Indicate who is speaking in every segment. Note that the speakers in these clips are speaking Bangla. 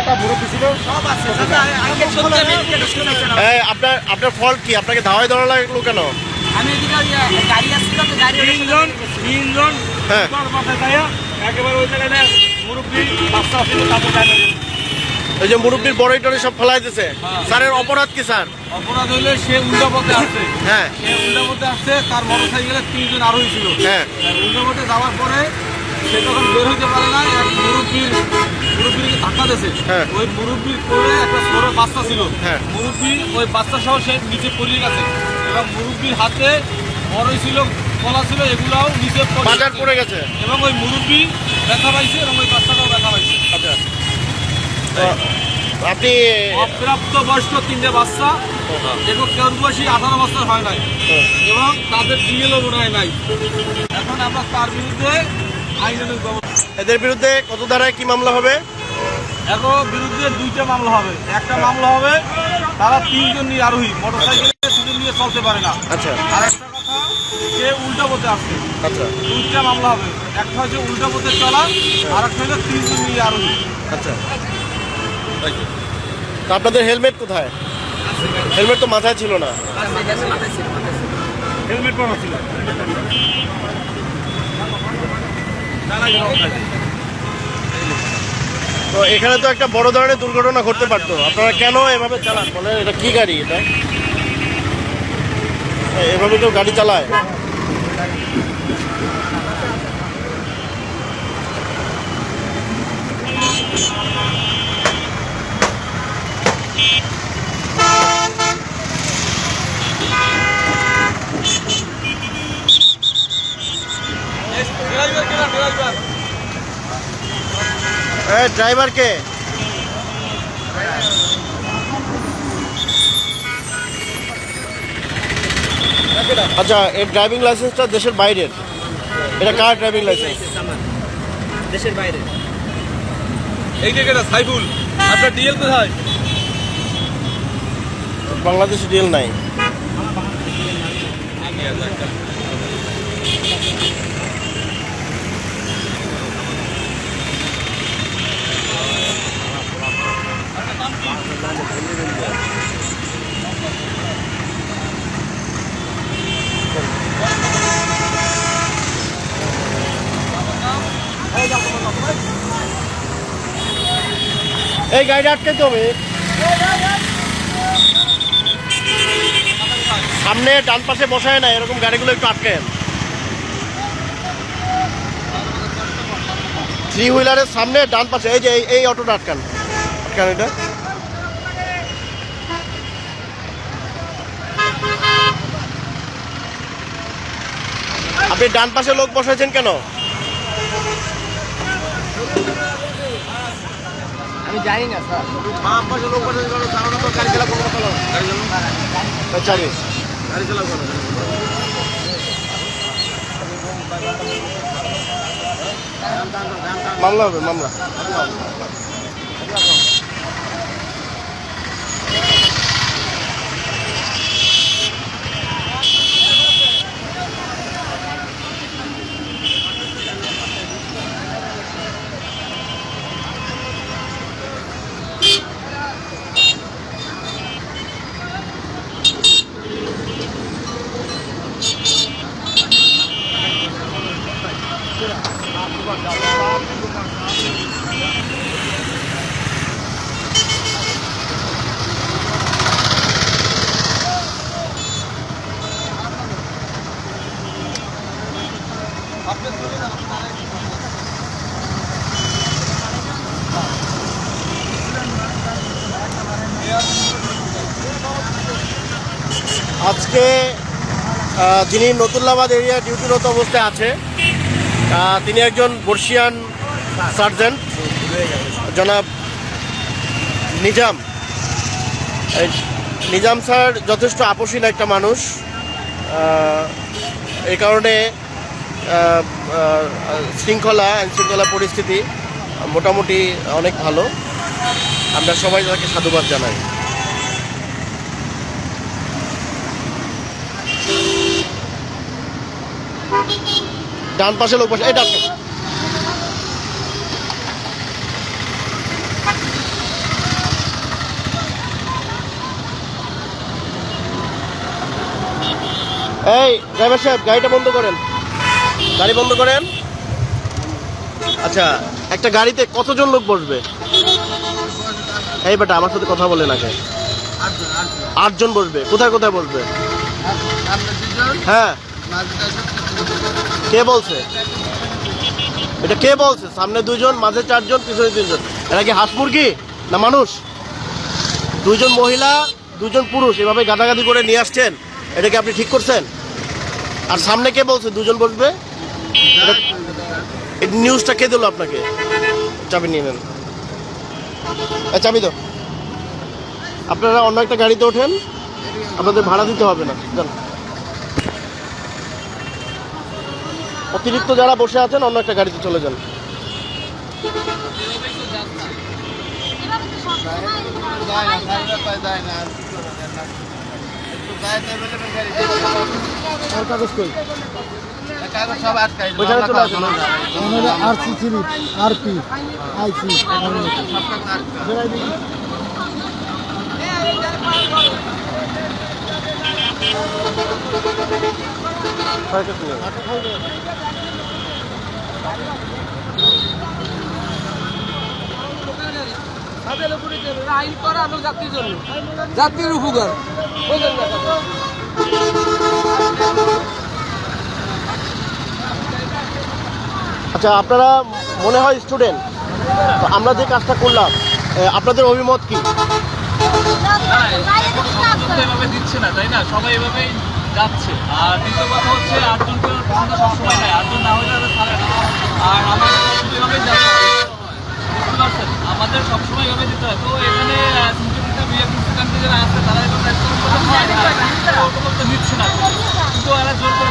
Speaker 1: একটা মুরব্বী ছিল।
Speaker 2: এই, আপনার আপনার ফল্ট কি? আপনাকে ধাওয়াই ধরা লাগল কেন?
Speaker 3: আমি
Speaker 1: তিনজন তিনজন
Speaker 2: হ্যাঁ।
Speaker 1: একেবারে ওই জায়গায় মুরব্বী বাচ্চা ছিল তারপর
Speaker 2: ওই যে মুরব্বীর বড়ই টড়ি সব ফেলাই দিছে।
Speaker 1: হ্যাঁ।
Speaker 2: স্যারের অপরাধ কি স্যার?
Speaker 1: অপরাধ হইলে সে উল্টা পথে আসছে।
Speaker 2: হ্যাঁ।
Speaker 1: সে উল্টা পথে আসছে তার মোটর সাইকেলে তিনজন আরোহী ছিল।
Speaker 2: হ্যাঁ।
Speaker 1: উল্টা পথে যাওয়ার পরে সে যখন বের হইতে পারে না এক মুরব্বীর মুরব্বীকে ধাক্কা দিয়েছে।
Speaker 2: হ্যাঁ।
Speaker 1: ওই মুরব্বীর কোলে একটা ছোট বাচ্চা ছিল।
Speaker 2: হ্যাঁ।
Speaker 1: মুরব্বী ওই বাচ্চা সহ সে নিচে পড়ে গেছে। এবং মুরব্বীর হাতে বড়ই ছিল কলা ছিল এগুলাও নিচে
Speaker 2: বাজার। পড়ে গেছে।
Speaker 1: এবং ওই মুরব্বী ব্যথা পাইছে এবং ওই বাচ্চাটাও ব্যথা পাইছে।
Speaker 2: আচ্ছা। আপনি
Speaker 1: অপ্রাপ্ত বয়স্ক তিনটে বাচ্চা। এবং কেউ বয়সী আঠারো বছর হয় নাই।
Speaker 2: হ্যাঁ।
Speaker 1: এবং তাদের ডিএলও মনে হয় নাই। এখন আমরা তার বিরুদ্ধে ব্যবস্থা।
Speaker 2: এদের বিরুদ্ধে কত ধারায় কি মামলা হবে?
Speaker 1: এখন বিরুদ্ধে দুইটা মামলা হবে। একটা মামলা হবে তারা তিনজন নিয়ে আরোহী মোটর সাইকেলে দুজন নিয়ে চলতে পারে না।
Speaker 2: আচ্ছা।
Speaker 1: আর একটা কথা সে উল্টা পথে আসছে
Speaker 2: আচ্ছা।
Speaker 1: দুইটা মামলা হবে। একটা হচ্ছে উল্টা পথে চলা আর একটা হচ্ছে তিনজন নিয়ে আরোহী।
Speaker 2: আচ্ছা। তো আপনাদের হেলমেট কোথায়? হেলমেট তো মাথায় ছিল না।
Speaker 1: হেলমেট পরা ছিল।
Speaker 2: তো এখানে তো একটা বড় ধরনের দুর্ঘটনা ঘটতে পারতো। আপনারা কেন এভাবে চালান? বলে, এটা কি গাড়ি এটা? এভাবে কেউ গাড়ি চালায়?
Speaker 1: ড্রাইভার কেনা ড্রাইভার
Speaker 2: এই ড্রাইভার কে আচ্ছা এর ড্রাইভিং লাইসেন্সটা দেশের বাইরের? এটা কার ড্রাইভিং লাইসেন্স?
Speaker 3: দেশের বাইরে।
Speaker 1: এই যে কেনা সাইফুল আপনার ডিএল কোথায়?
Speaker 2: বাংলাদেশে ডিএল নাই। এই গাড়িটা আটকাইতে হবে। সামনে ডান পাশে বসায় না এরকম গাড়িগুলো একটু আটকেন থ্রি হুইলারের সামনে ডান পাশে, এই যে এই- এই অটোটা আটকান। আটকান এটা। আপনি ডান পাশে লোক বসাইছেন কেন?
Speaker 3: আমি জানি না স্যার।
Speaker 2: বাম পাশে লোক জানো না তো গাড়ি চালা কোনো কথা গাড়ি চালা চালিয়ে গাড়ি চালা কোনো মামলা হবে মামলা। আজকে যিনি নতুল্লাবাদ এরিয়া ডিউটিরত অবস্থায় আছে তিনি একজন বর্ষিয়ান সার্জেন্ট, জনাব নিজাম। নিজাম স্যার যথেষ্ট আপোষহীন একটা মানুষ। এই কারণে শৃঙ্খলা আইন শৃঙ্খলা পরিস্থিতি মোটামুটি অনেক ভালো। আমরা সবাই তাকে সাধুবাদ জানাই। ডান পাশে লোক পাশে। এটা এই ড্রাইভার সাহেব, গাড়িটা বন্ধ করেন। গাড়ি বন্ধ করেন। আচ্ছা একটা গাড়িতে কতজন লোক বসবে? এই বেটা, আমার সাথে কথা বলে নাকি আটজন বসবে। কোথায় কোথায় বসবে? হ্যাঁ। কে বলছে? এটা কে বলছে? সামনে দুজন মাঝে চারজন, পিছনে তিনজন। এটা কি হাঁস মুরগি না মানুষ? দুজন মহিলা দুজন পুরুষ, এভাবে গাদাগাদি করে নিয়ে আসছেন? এটা কি আপনি ঠিক করছেন? আর সামনে কে বলছে? দুজন বসবে? এই নিউজটা কে দিল আপনাকে? চাবি নিয়ে নেন। চাবি তো আপনারা অন্য একটা গাড়িতে ওঠেন আপনাদের ভাড়া দিতে হবে না। যান। অতিরিক্ত যারা বসে আছেন অন্য একটা গাড়িতে চলে যান। আসেন
Speaker 4: আর সি সিরিপ আর পি আইসি
Speaker 3: আইন করা লোক যাত্রীর জন্য। যাত্রীর উপকার ওই জন্য
Speaker 2: আচ্ছা আপনারা মনে হয় স্টুডেন্ট তো আমরা যে কাজটা করলাম আপনাদের অভিমত কি?
Speaker 5: এভাবে দিচ্ছে না তাই না? সবাই এভাবেই যাচ্ছে। আর দ্বিতীয় কথা হচ্ছে আটজনকে সবসময় নাই আটজন না হলে আমরা ছাড়ে না। আর আমাদের সবসময় এভাবেই যাচ্ছে। বুঝতে পারছেন? আমাদের সবসময় এভাবে দিতে হয়। তো এখানে সিকিউরিটি যারা আছে তারা এভাবে নিচ্ছে না। কিন্তু এরা জোর করে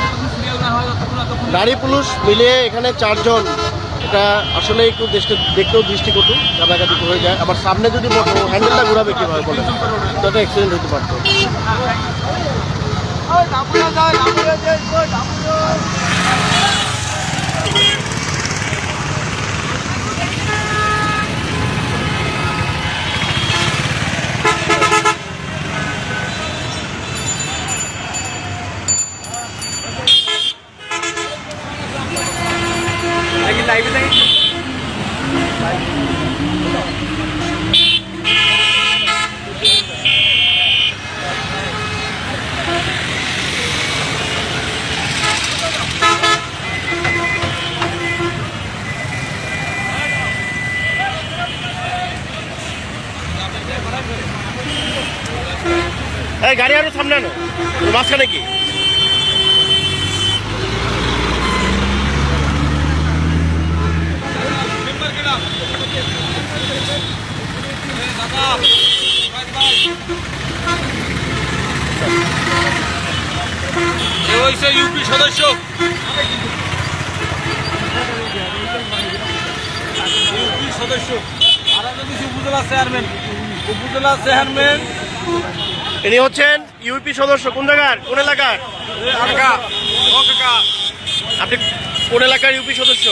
Speaker 2: নারী পুরুষ মিলিয়ে এখানে চারজন, এটা আসলে একটু দেশকে দেখতেও দৃষ্টিকটু, গাদাগাদি হয়ে যায়। আবার সামনে যদি হ্যান্ডেলটা ঘুরাবে কীভাবে বলে তো একটা অ্যাক্সিডেন্ট হতে পারতো। এই গাড়ি আরও সামনে আনো। মাঝখানে কি?
Speaker 1: হয়েছে ইউপি সদস্য। ইউপি সদস্য। উপজেলা চেয়ারম্যান উপজেলা চেয়ারম্যান।
Speaker 2: ইনি হচ্ছেন ইউপি সদস্য। কোন জায়গার? কোন এলাকার? আপনি কোন এলাকার ইউপি সদস্য?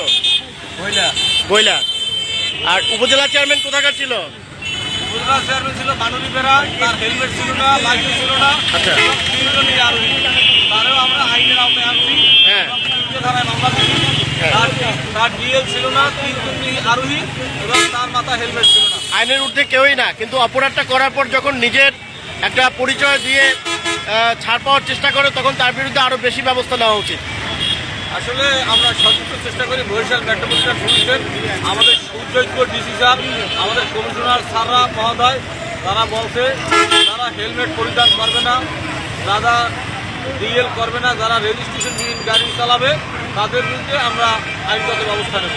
Speaker 1: বইলা।
Speaker 2: আর উপজেলা চেয়ারম্যান কোথাকার ছিল?
Speaker 1: উপজেলা চেয়ারম্যান ছিল বানুরি বেড়া তার হেলমেট ছিল না লাইসেন্স ছিল না।
Speaker 2: আচ্ছা।
Speaker 1: আরোহী তারও আমরা আইনের আওতায় আনছি।
Speaker 2: হ্যাঁ।
Speaker 1: তিনটে ধারায় মামলা দিই তার ডিএল ছিল না আরোহী এবং তার মাথা হেলমেট ছিল না।
Speaker 2: আইনের ঊর্ধ্বে কেউই না কিন্তু অপরাধটা করার পর যখন নিজের একটা পরিচয় দিয়ে ছাড় পাওয়ার চেষ্টা করে তখন তার বিরুদ্ধে আরও বেশি ব্যবস্থা নেওয়া উচিত।
Speaker 1: আসলে আমরা সর্বোচ্চ চেষ্টা করি বরিশাল মেট্রোপলিটন পুলিশের আমাদের সুযোগ্য ডিসি সাহ আমাদের কমিশনার সাররা মহোদয়, তারা বলছে তারা হেলমেট পরিধান করবে না, যারা ডিএল করবে না, যারা রেজিস্ট্রেশনবিহীন গাড়ি চালাবে, তাদের বিরুদ্ধে আমরা আইনগত ব্যবস্থা নেব।